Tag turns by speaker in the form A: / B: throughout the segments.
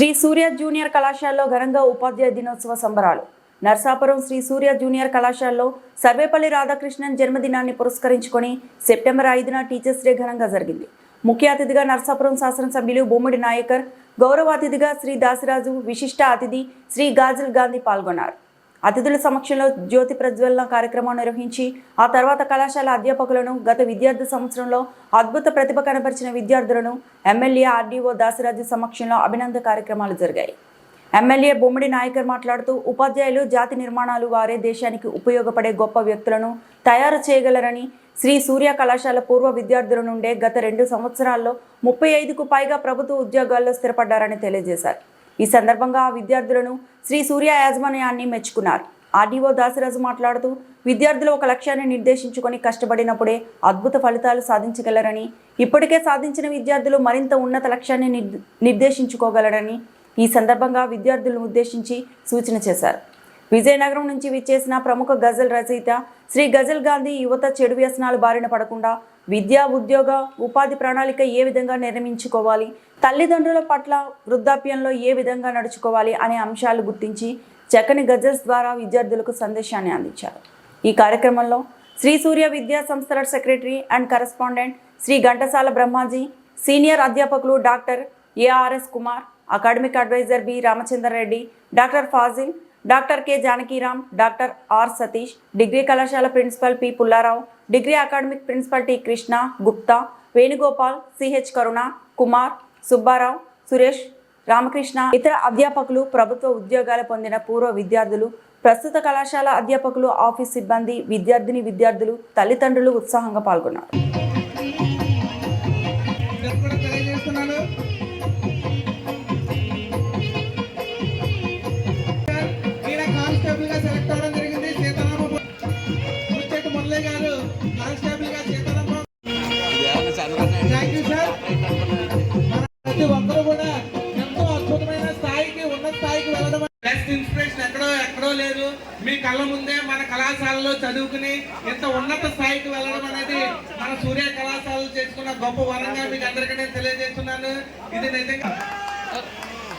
A: శ్రీ సూర్య junior కళాశాలలో ఘనంగా ఉపాధ్యాయ దినోత్సవ సంబరాలు. నర్సాపురం శ్రీ సూర్య జూనియర్ కళాశాలలో సర్వేపల్లి రాధాకృష్ణన్ జన్మదినాన్ని పురస్కరించుకొని సెప్టెంబర్ ఐదున టీచర్స్ డే ఘనంగా జరిగింది. ముఖ్య అతిథిగా నర్సాపురం శాసనసభ్యులు బొమ్మిడి నాయకర్ గౌరవ అతిథిగా శ్రీ దాసిరాజు విశిష్ట అతిథి శ్రీ గాజల్ గాంధీ పాల్గొన్నారు. అతిథుల సమక్షంలో జ్యోతి ప్రజ్వలన కార్యక్రమం నిర్వహించి ఆ తర్వాత కళాశాల అధ్యాపకులను గత విద్యార్థి సంవత్సరంలో అద్భుత ప్రతిభ కనబరిచిన విద్యార్థులను ఎమ్మెల్యే ఆర్డీఓ దాసిరాజు సమక్షంలో అభినందన కార్యక్రమాలు జరిగాయి. ఎమ్మెల్యే బొమ్మిడి నాయకర్ మాట్లాడుతూ ఉపాధ్యాయులు జాతి నిర్మాణాలు వారే దేశానికి ఉపయోగపడే గొప్ప వ్యక్తులను తయారు చేయగలరని శ్రీ సూర్య కళాశాల పూర్వ విద్యార్థుల నుండే గత రెండు సంవత్సరాల్లో ముప్పై ఐదుకు పైగా ప్రభుత్వ ఉద్యోగాల్లో స్థిరపడ్డారని తెలియజేశారు. ఈ సందర్భంగా ఆ విద్యార్థులను శ్రీ సూర్య యాజమాన్యాన్ని మెచ్చుకున్నారు. ఆర్డీఓ దాసరాజు మాట్లాడుతూ విద్యార్థులు ఒక లక్ష్యాన్ని నిర్దేశించుకొని కష్టపడినప్పుడే అద్భుత ఫలితాలు సాధించగలరని ఇప్పటికే సాధించిన విద్యార్థులు మరింత ఉన్నత లక్ష్యాన్ని నిర్దేశించుకోగలరని ఈ సందర్భంగా విద్యార్థులను ఉద్దేశించి సూచన చేశారు. విజయనగరం నుంచి విచ్చేసిన ప్రముఖ గజల్ రచయిత శ్రీ గజల్ గాంధీ యువత చెడు వ్యసనాలు బారిన పడకుండా విద్యా ఉద్యోగ ఉపాధి ప్రణాళిక ఏ విధంగా నిర్మించుకోవాలి? తల్లిదండ్రుల పట్ల వృద్ధాప్యంలో ఏ విధంగా నడుచుకోవాలి అనే అంశాలు గుర్తించి చక్కని గజల్స్ ద్వారా విద్యార్థులకు సందేశాన్ని అందించారు. ఈ కార్యక్రమంలో శ్రీ సూర్య విద్యా సంస్థల secretary and correspondent Sri Ghantasala Brahmaji senior అధ్యాపకులు doctor ARS Kumar academic adviser B Ramachandra Reddy doctor Fazil doctor K Janakiram doctor R Satish degree కళాశాల principal P Pullarao degree academic principal T Krishna Gupta Venugopal CH Karuna Kumar Subbarao Suresh Ramakrishna ఇతర అధ్యాపకులు ప్రభుత్వ ఉద్యోగాలు పొందిన పూర్వ విద్యార్థులు ప్రస్తుత కళాశాల అధ్యాపకులు ఆఫీస్ సిబ్బంది విద్యార్థిని విద్యార్థులు తల్లిదండ్రులు ఉత్సాహంగా పాల్గొన్నారు.
B: ప్రతి ఒక్కరు కూడా ఎంతో అద్భుతమైన స్థాయికి ఉన్నత స్థాయికి వెళ్ళడం బెస్ట్ ఇన్స్పిరేషన్ ఎక్కడో ఎక్కడో లేదు. మీ కళ్ళ ముందే మన కళాశాలలో చదువుకుని ఇంత ఉన్నత స్థాయికి వెళ్ళడం అనేది మన సూర్య కళాశాలలో చేసుకున్న గొప్ప వరంగా మీకు అందరికీ నేను తెలియజేస్తున్నాను. ఇది నిజంగా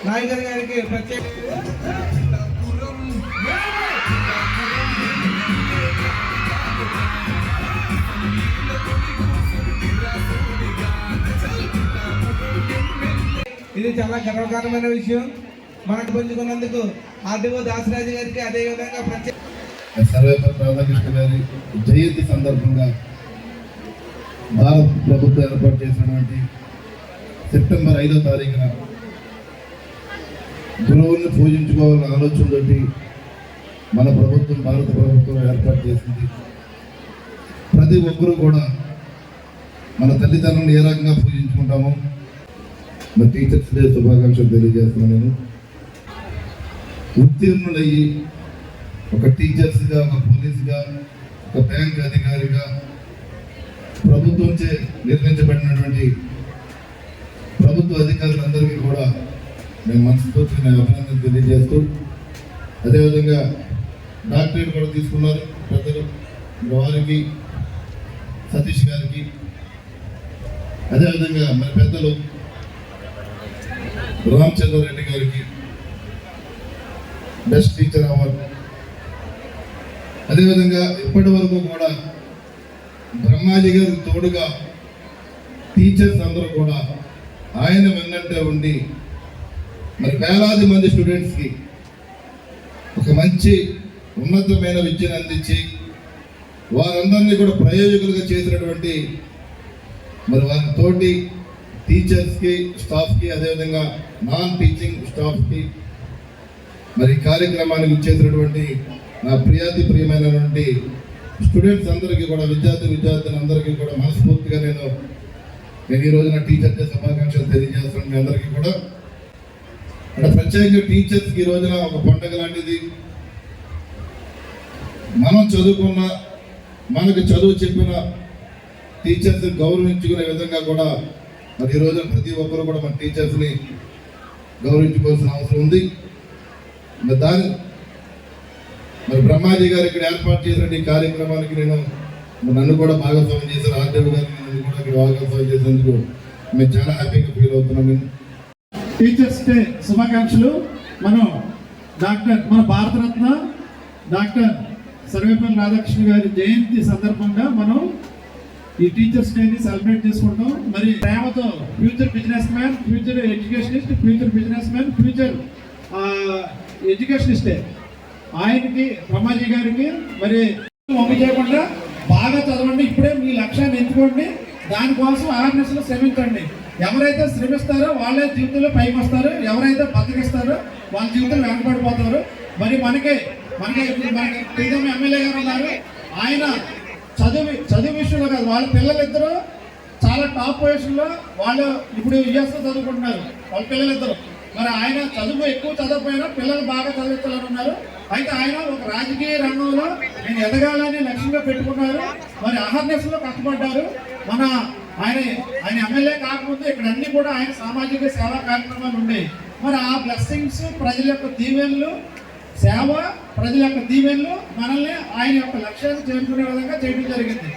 B: నాయకర్ గారికి ప్రత్యేక ఇది చాలా గర్వకారమైన విషయం. మనకు పంచుకున్నందుకు ఆర్డీఓ దాసరాజు గారికి అదేవిధంగా ప్రత్యేక
C: సర్వేపల్లి రాధాకృష్ణ గారి జయంతి సందర్భంగా భారత ప్రభుత్వం ఏర్పాటు చేసినటువంటి సెప్టెంబర్ ఐదో తారీఖున గురువుని పూజించుకోవాలన్న ఆలోచనతోటి మన ప్రభుత్వం భారత ప్రభుత్వం ఏర్పాటు చేసింది. ప్రతి ఒక్కరూ కూడా మన తల్లిదండ్రులను ఏ రకంగా పూజించుకుంటామో మా టీచర్స్ డే శుభాకాంక్షలు తెలియజేస్తున్నాను నేను. ఉత్తీర్ణులయ్యి ఒక టీచర్స్గా ఒక పోలీసుగా ఒక బ్యాంక్ అధికారిగా ప్రభుత్వంచే నిర్మించబడినటువంటి ప్రభుత్వ అధికారులందరికీ కూడా నేను మనస్ఫూర్తిగా నేను అభినందన తెలియజేస్తూ అదేవిధంగా డాక్టరేట్ కూడా తీసుకున్నారు పెద్దలు వారికి సతీష్ గారికి. అదేవిధంగా మన పెద్దలు రామచంద్రారెడ్డి గారికి బెస్ట్ టీచర్ అవార్డు అదేవిధంగా ఇప్పటి వరకు కూడా బ్రహ్మాజీ గారు తోడుగా టీచర్స్ అందరూ కూడా ఆయన వెన్నంటే ఉండి మరి వేలాది మంది స్టూడెంట్స్కి ఒక మంచి ఉన్నతమైన విద్యను అందించి వారందరినీ కూడా ప్రయోజకులుగా చేసినటువంటి మరి వారి తోటి టీచర్స్కి స్టాఫ్కి అదేవిధంగా నాన్ టీచింగ్ స్టాఫ్కి మరి కార్యక్రమానికి ఇచ్చేసినటువంటి నా ప్రియాతి ప్రియమైనటువంటి స్టూడెంట్స్ అందరికీ కూడా విద్యార్థి విద్యార్థులందరికీ కూడా మనస్ఫూర్తిగా నేను నేను ఈ రోజున టీచర్ డే శుభాకాంక్షలు తెలియజేస్తున్నాను. మీ అందరికీ కూడా. అంటే ప్రత్యేకంగా టీచర్స్కి ఈ రోజున ఒక పండగ లాంటిది. మనం చదువుకున్న మనకు చదువు చెప్పిన టీచర్స్ని గౌరవించుకునే విధంగా కూడా మరి ఈ ప్రతి ఒక్కరు కూడా మన టీచర్స్ని గౌరవించుకోవాల్సిన అవసరం ఉంది. మరి దాని మరి బ్రహ్మాజీ గారు ఇక్కడ ఏర్పాటు చేసిన ఈ కార్యక్రమానికి నేను నన్ను కూడా భాగస్వామ్యం చేశారు. ఆర్డీఓ గారిని నన్ను కూడా ఇక్కడ భాగస్వామ్యం చేసినందుకు మేము చాలా హ్యాపీగా ఫీల్ అవుతున్నాం నేను
D: టీచర్స్ డే శుభాకాంక్షలు. మనం డాక్టర్ మన భారతరత్న డాక్టర్ సర్వేపల్లి రాధాకృష్ణ గారి జయంతి సందర్భంగా మనం ఈ టీచర్స్ డేని సెలబ్రేట్ చేసుకుంటాం. మరి business man future educationist future business man future ఎడ్యుకేషనిస్టే ఆయనకి బ్రహ్మాజీ గారికి మరి వంగ చేయకుండా బాగా చదవండి ఇప్పుడే మీ లక్ష్యాన్ని ఎంచుకోండి దానికోసం అవేర్నెస్లో శ్రమించండి. ఎవరైతే శ్రమిస్తారో వాళ్ళే జీవితంలో పైకి వస్తారు ఎవరైతే బతికిస్తారో వాళ్ళ జీవితంలో వెనకబడిపోతారు. మరి మనకి మనకి మనకి ప్రీతం ఎమ్మెల్యే గారు ఉన్నారు. ఆయన చదువు చదువు విషయంలో కాదు వాళ్ళ పిల్లలిద్దరూ చాలా టాప్ పొజిషన్లో వాళ్ళు ఇప్పుడు యుఎస్ చదువుకుంటున్నారు. వాళ్ళ పిల్లలిద్దరు. మరి ఆయన చదువు ఎక్కువ చదవకపోయినా పిల్లలు బాగా చదివించాలని ఉన్నారు. అయితే ఆయన ఒక రాజకీయ రంగంలో నేను ఎదగాలని లక్ష్యంగా పెట్టుకున్నారు. మరి అహర్నెస్లో కష్టపడ్డారు. మన ఆయన ఆయన ఎమ్మెల్యే కాకముందు ఇక్కడ అన్ని కూడా ఆయన సామాజిక సేవా కార్యక్రమాలు ఉండేవి మరి ఆ బ్లెస్సింగ్స్ ప్రజల యొక్క దీవెనలు సేవ ప్రజల యొక్క దీవెనలు మనల్ని ఆయన యొక్క లక్ష్యాన్ని చేరుకునే విధంగా చేయడం జరిగింది.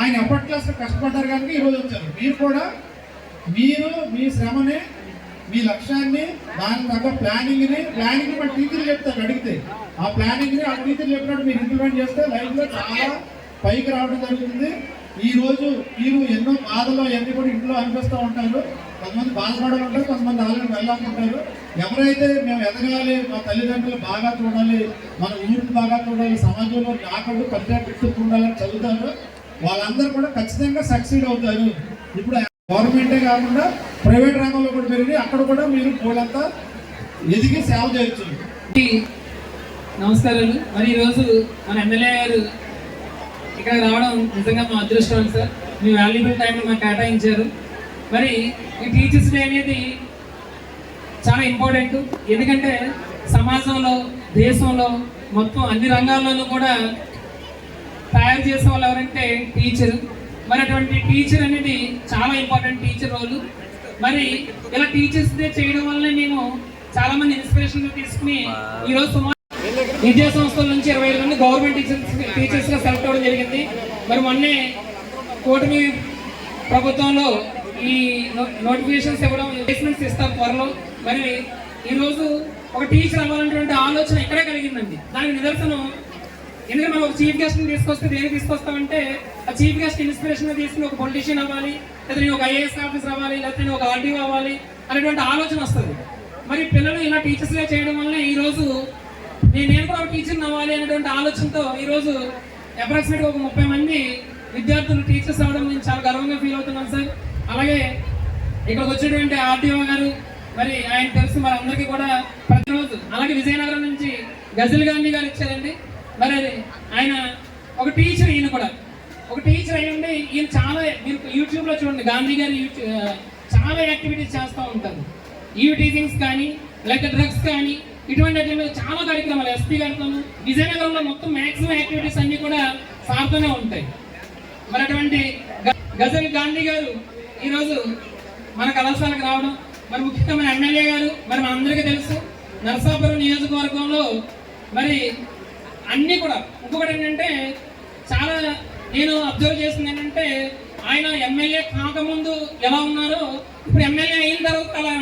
D: ఆయన ఎప్పటికీ క్లాస్ కష్టపడ్డారు కనుక ఈరోజు వచ్చారు. మీరు కూడా మీరు మీ శ్రమని మీ లక్ష్యాన్ని దాని తగ్గ ప్లానింగ్ని ప్లానింగ్ మన టీచర్లు చెప్తారు అడిగితే. ఆ ప్లానింగ్ని ఆ టీచర్లు చెప్పినట్టు మీరు ఇంప్లిమెంట్ చేస్తే లైఫ్లో చాలా పైకి రావడం జరుగుతుంది. ఈ రోజు మీరు ఎన్నో బాధలు అవన్నీ కూడా ఇంట్లో అనిపిస్తూ ఉంటారు. కొంతమంది బాధపడాలి ఉంటారు కొంతమంది ఆల్రెడీ వెళ్ళాలనుకుంటారు ఎవరైతే మేము ఎదగాలి మా తల్లిదండ్రులు బాగా చూడాలి మన ఊరిని బాగా చూడాలి సమాజంలో నాకంటూ పరిచయం ఉండాలని చదువుతారు వాళ్ళందరూ కూడా ఖచ్చితంగా సక్సీడ్ అవుతారు. ఇప్పుడు గవర్నమెంటే కాకుండా ప్రైవేట్ రంగంలో కూడా పెరిగి అక్కడ కూడా మీరు పూలంతా ఎదిగి సేవ చేయొచ్చు
E: నమస్కారాలు. మరి ఈరోజు మన ఎమ్మెల్యే గారు ఇక్కడ రావడం నిజంగా మా అదృష్టం సార్. మీ వాల్యుబుల్ టైంని మాకు కేటాయించారు. మరి ఈ టీచర్స్ డే అనేది చాలా ఇంపార్టెంట్ ఎందుకంటే సమాజంలో దేశంలో మొత్తం అన్ని రంగాల్లోనూ కూడా తయారు చేసే వాళ్ళు ఎవరంటే టీచర్ మరి అటువంటి టీచర్ అనేది చాలా ఇంపార్టెంట్ టీచర్ రోల్ మరి ఇలా టీచర్స్ డే చేయడం వల్ల మేము చాలా మంది ఇన్స్పిరేషన్ తీసుకుని ఈరోజు సుమారు విద్యా సంస్థల నుంచి ఇరవై ఐదు మంది గవర్నమెంట్ టీచర్స్ టీచర్స్గా సెలెక్ట్ అవ్వడం జరిగింది. మరి మొన్నే కూటమి ప్రభుత్వంలో ఈ నోటిఫికేషన్స్ ఇవ్వడం ప్లేస్మెంట్స్ ఇస్తారు త్వరలో. మరి ఈరోజు ఒక టీచర్ అవ్వాలనేటువంటి ఆలోచన ఇక్కడే కలిగిందండి. దానికి నిదర్శనం ఎందుకంటే మనం ఒక చీఫ్ గెస్ట్ని తీసుకొస్తే దేనికి తీసుకొస్తామంటే ఆ చీఫ్ గెస్ట్ ఇన్స్పిరేషన్ తీసుకుని ఒక పొలిటీషియన్ అవ్వాలి లేదా నేను ఒక ఐఏఎస్ ఆఫీసర్ అవ్వాలి లేకపోతే నేను ఒక ఆర్డీఓ అవ్వాలి అనేటువంటి ఆలోచన వస్తుంది. మరి పిల్లలు ఇలా టీచర్స్గా చేయడం వల్ల ఈరోజు నేను నేను కూడా ఒక టీచర్ని అవ్వాలి అనేటువంటి ఆలోచనతో ఈరోజు అప్రాక్సిమేట్గా ఒక ముప్పై మంది విద్యార్థులు టీచర్స్ అవ్వడం నేను చాలా గర్వంగా ఫీల్ అవుతున్నాను సార్. అలాగే ఇక్కడికి వచ్చినటువంటి ఆర్టీఓ గారు మరి ఆయన తెలుసు మరి అందరికీ కూడా ప్రతిరోజు అలాగే విజయనగరం నుంచి గజల్ గాంధీ గారు ఇచ్చారండి. మరి అది ఆయన ఒక టీచర్ ఈయన కూడా. ఒక టీచర్ అయి ఉండి ఈయన చాలా మీరు యూట్యూబ్లో చూడండి గాంధీ గారు యూట్యూబ్ చాలా యాక్టివిటీస్ చేస్తూ ఉంటారు. ఈ టీచింగ్స్ కానీ లేక డ్రగ్స్ కానీ ఇటువంటి వాటి మీద చాలా కార్యక్రమాలు. ఎస్పీ గారితో విజయనగరంలో మొత్తం మ్యాక్సిమం యాక్టివిటీస్ అన్నీ కూడా సాగుతూనే ఉంటాయి. మరి అటువంటి గ- గజల్ గాంధీ గారు ఈరోజు మన కళాశాలకు రావడం మరి ముఖ్యంగా మన ఎమ్మెల్యే గారు మరి మనందరికీ తెలుసు నరసాపురం నియోజకవర్గంలో మరి అన్నీ కూడా. ఇంకొకటి ఏంటంటే చాలా నేను అబ్జర్వ్ చేసింది ఏంటంటే ఆయన ఎమ్మెల్యే కాకముందు ఎలా ఉన్నారో ఇప్పుడు ఎమ్మెల్యే అయిన తర్వాత అలా